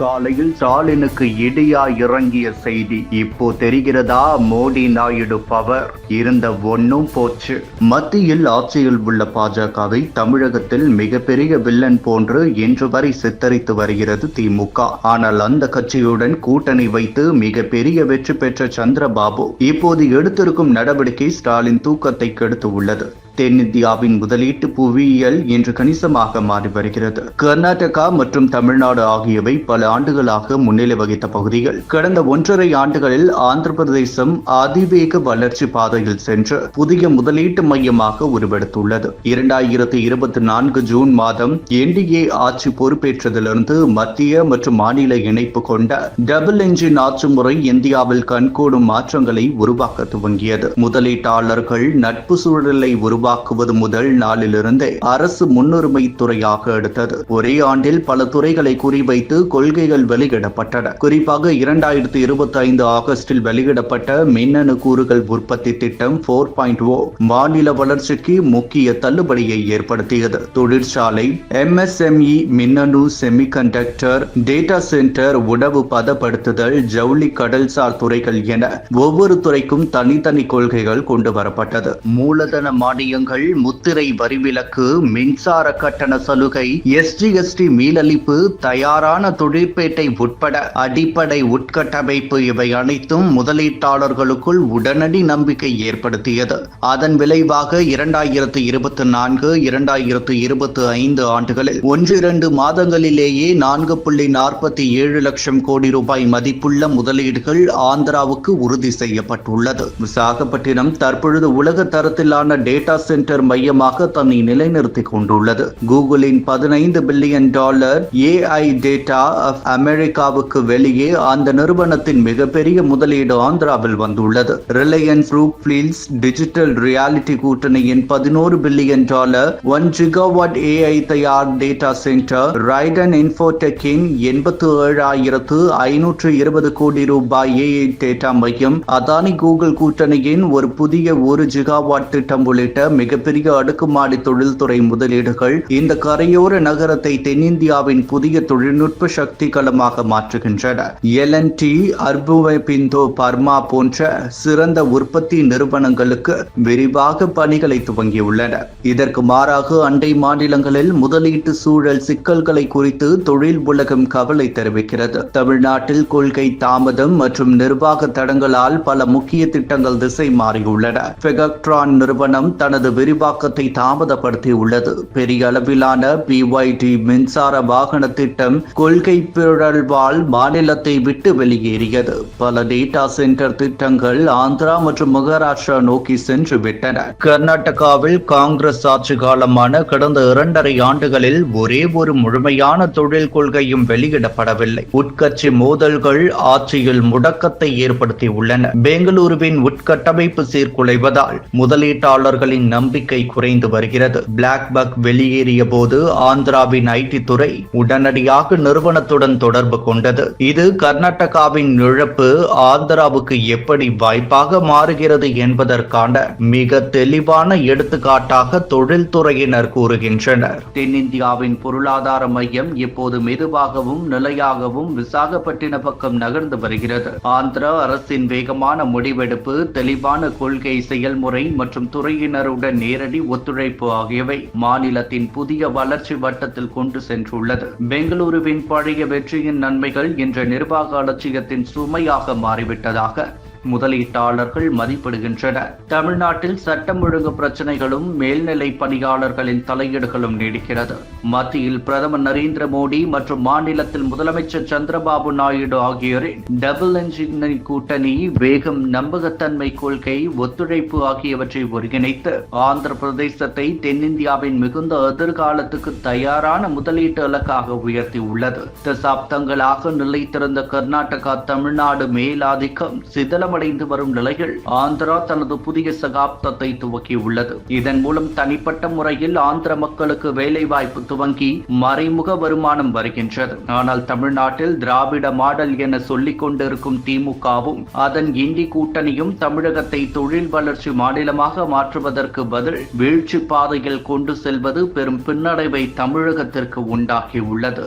காலையில் ஸ்டாலினுக்கு இடியா இறங்கிய செய்தி இப்போ தெரிகிறதா? மோடி நாயுடு பவர். இருந்த ஒன்னும் போச்சு. மத்தியில் ஆட்சியில் உள்ள பாஜகவை தமிழகத்தில் மிகப்பெரிய வில்லன் போன்று இன்று வரை சித்தரித்து வருகிறது திமுக. ஆனால் அந்த கட்சியுடன் கூட்டணி வைத்து மிகப்பெரிய வெற்றி பெற்ற சந்திரபாபு இப்போது எடுத்திருக்கும் நடவடிக்கை ஸ்டாலின் தூக்கத்தை கெடுத்து உள்ளது. தென்னிந்தியாவின் முதலீட்டு புவியியல் இன்று கணிசமாக மாறி வருகிறது. கர்நாடகா மற்றும் தமிழ்நாடு ஆகியவை பல ஆண்டுகளாக முன்னிலை வகித்த பகுதிகள். கடந்த ஒன்றரை ஆண்டுகளில் ஆந்திர பிரதேசம் அதிவேக வளர்ச்சி பாதையில் சென்று புதிய முதலீட்டு மையமாக உருவெடுத்துள்ளது. இரண்டாயிரத்தி இருபத்தி நான்கு ஜூன் மாதம் என்டிஏ ஆட்சி பொறுப்பேற்றதிலிருந்து மத்திய மற்றும் மாநில இணைப்பு கொண்ட டபுள் என்ஜின் ஆட்சி முறை இந்தியாவில் கண்கூடும் மாற்றங்களை உருவாக்க துவங்கியது. முதலீட்டாளர்கள் நட்பு சூழலை உருவாக்குவது முதல் நாளிலிருந்தே அரசு முன்னுரிமை துறையாக எடுத்தது. ஒரே ஆண்டில் பல துறைகளை குறிவைத்து கொள்கைகள் வெளியிடப்பட்டன. குறிப்பாக இரண்டாயிரத்தி இருபத்தி ஐந்து ஆகஸ்டில் வெளியிடப்பட்ட மின்னணு கூறுகள் உற்பத்தி திட்டம் போர் பாயிண்ட் ஓ மாநில வளர்ச்சிக்கு முக்கிய தள்ளுபடியை ஏற்படுத்தியது. தொழிற்சாலை எம்எஸ்எம்இ மின்னணு செமிகண்டக்டர் டேட்டா சென்டர் உணவு பதப்படுத்துதல் ஜவுளி கடல்சார் துறைகள் என ஒவ்வொரு துறைக்கும் தனித்தனி கொள்கைகள் கொண்டு வரப்பட்டது. மூலதன மானியங்கள் முத்திரை வரிவிலக்கு மின்சார கட்டண சலுகை எஸ்டிஎஸ்டி மீளளிப்பு தயாரான தொழிற்பேட்டை உட்பட அடிப்படை உட்கட்டமைப்பு இவை அனைத்தும் முதலீட்டாளர்களுக்குள் உடனடி நம்பிக்கை ஏற்படுத்தியது. அதன் விளைவாக இரண்டாயிரத்து இருபத்தி நான்கு இரண்டாயிரத்து இருபத்தி ஐந்து ஆண்டுகளில் ஒன்றிரண்டு மாதங்களிலேயே நான்கு புள்ளி நாற்பத்தி ஏழு லட்சம் கோடி ரூபாய் மதிப்புள்ள முதலீடுகள் ஆந்திராவுக்கு உறுதி செய்யப்பட்டுள்ளது. விசாகப்பட்டினம் தற்பொழுது உலக தரத்திலான டேட்டா சென்டர் மையமாக தன்னை நிலைநிறுத்திக் கொண்டுள்ளது. கூகுளின் பதினைந்து billion dollar AI data hub அமெரிக்காவுக்கு வெளியே அந்த நிறுவனத்தின் மிகப்பெரிய முதலீடு ஆந்திராவில் வந்துள்ளது. Reliance Brookfield digital reality கூட்டணியின் பதினோரு billion dollar one gigawatt AI தயார் டேட்டா சென்டர் ரைடன் இன்ஃபோடெக்கின் எண்பத்து ஏழாயிரத்து ஐநூற்று இருபது கோடி ரூபாய் ஏஐ டேட்டா மையம் அதானி கூகுள் கூட்டணியின் ஒரு புதிய ஒரு ஜிகாவாட் திட்டம் உள்ளிட்ட மிகப்பெரிய அடுக்குமாடி தொழில்துறை முதலீடுகள் இந்த கரையோர நகரத்தை தென்னிந்தியாவின் புதிய தொழில்நுட்ப சக்தி களமாக மாற்றுகின்றன எல்என்டி அர்புவை பிந்தோ பர்மா போன்ற சிறந்த உற்பத்தி நிறுவனங்களுக்கு விரிவாக பணிகளை துவங்கியுள்ளன. இதற்கு மாறாக அண்டை மாநிலங்களில் முதலீட்டு சூழல் சிக்கல்களை குறித்து தொழில் உலகம் கவலை தெரிவிக்கிறது. தமிழ்நாட்டில் கொள்கை தாமதம் மற்றும் நிர்வாக தடங்களால் பல முக்கிய திட்டங்கள் திசை மாறியுள்ளன. பெகக்ட்ரான் நிறுவனம் தனது விரிவாக்கத்தை தாமதப்படுத்தியுள்ளது. பெரிய அளவிலான பிஒய்டி மின்சார வாகன திட்டம் கொள்கை பிறழ்வால் மாநிலத்தை விட்டு வெளியேறியது. பல டேட்டா சென்டர் திட்டங்கள் ஆந்திரா மற்றும் மகாராஷ்டிரா நோக்கி சென்று விட்டன கர்நாடகாவில் காங்கிரஸ் ஆட்சி காலமான கடந்த இரண்டரை ஆண்டுகளில் ஒரே ஒரு முழுமையான தொழில் கொள்கையும் வெளியிடப்படவில்லை. உட்கட்சி மோதல்கள் ஆட்சியில் முடக்கத்தை ஏற்படுத்தியுள்ளன. பெங்களூருவின் உட்கட்டமைப்பு சீர்குலைவதால் முதலீட்டாளர்களின் நம்பிக்கை குறைந்து வருகிறது. பிளாக் பக் வெளியேறிய போது ஆந்திராவின் ஐடி துறை உடனடியாக நிறுவனத்துடன் தொடர்பு கொண்டது. இது கர்நாடகாவின் இழப்பு ஆந்திராவுக்கு எப்படி வாய்ப்பாக மாறுகிறது என்பதற்கான மிக தெளிவான எடுத்துக்காட்டாக தொழில்துறையினர் கூறுகின்றனர். தென்னிந்தியாவின் பொருளாதார மையம் இப்போது மெதுவாகவும் நிலையாகவும் விசாகப்பட்டின பக்கம் நகர்ந்து வருகிறது. ஆந்திரா அரசின் வேகமான முடிவெடுப்பு தெளிவான கொள்கை செயல்முறை மற்றும் துறையினருடன் நேரடி ஒத்துழைப்பு ஆகியவை மாநிலத்தின் புதிய வளர்ச்சி வட்டத்தில் கொண்டு சென்றுள்ளது. பெங்களூருவின் பழைய வெற்றியின் நன்மைகள் இன்ற நிர்வாக அலட்சியத்தின் சுமையாக மாறிவிட்டதாக முதலீட்டாளர்கள் மதிப்பிடுகின்றனர் தமிழ்நாட்டில் சட்டம் ஒழுங்கு பிரச்சனைகளும் மேல்நிலை பணியாளர்களின் தலையீடுகளும் நீடிக்கிறது. மத்தியில் பிரதமர் நரேந்திர மோடி மற்றும் மாநிலத்தில் முதலமைச்சர் சந்திரபாபு நாயுடு ஆகியோரின் டபுள் என்ஜின் கூட்டணி வேகம் நம்பகத்தன்மை கொள்கை ஒத்துழைப்பு ஆகியவற்றை ஒருங்கிணைத்து ஆந்திர பிரதேசத்தை தென்னிந்தியாவின் மிகுந்த எதிர்காலத்துக்கு தயாரான முதலீட்டு இலக்காக உயர்த்தியுள்ளது. தசாப்தங்களாக நிலைத்திருந்த கர்நாடகா தமிழ்நாடு மேலாதிக்கம் சிதலமடைந்து வரும் நிலையில் ஆந்திரா தனது புதிய சகாப்தத்தை துவக்கியுள்ளது. இதன் மூலம் தனிப்பட்ட முறையில் ஆந்திர மக்களுக்கு வேலைவாய்ப்பு துவங்கி மறைமுக வருமானம் வருகின்றது. ஆனால் தமிழ்நாட்டில் திராவிட மாடல் என சொல்லிக் கொண்டிருக்கும் திமுகவும் அதன் இந்தி கூட்டணியும் தமிழகத்தை தொழில் வளர்ச்சி மாநிலமாக மாற்றுவதற்கு பதில் வீழ்ச்சி பாதையில் கொண்டு செல்வது பெரும் பின்னடைவை தமிழகத்திற்கு உண்டாகியுள்ளது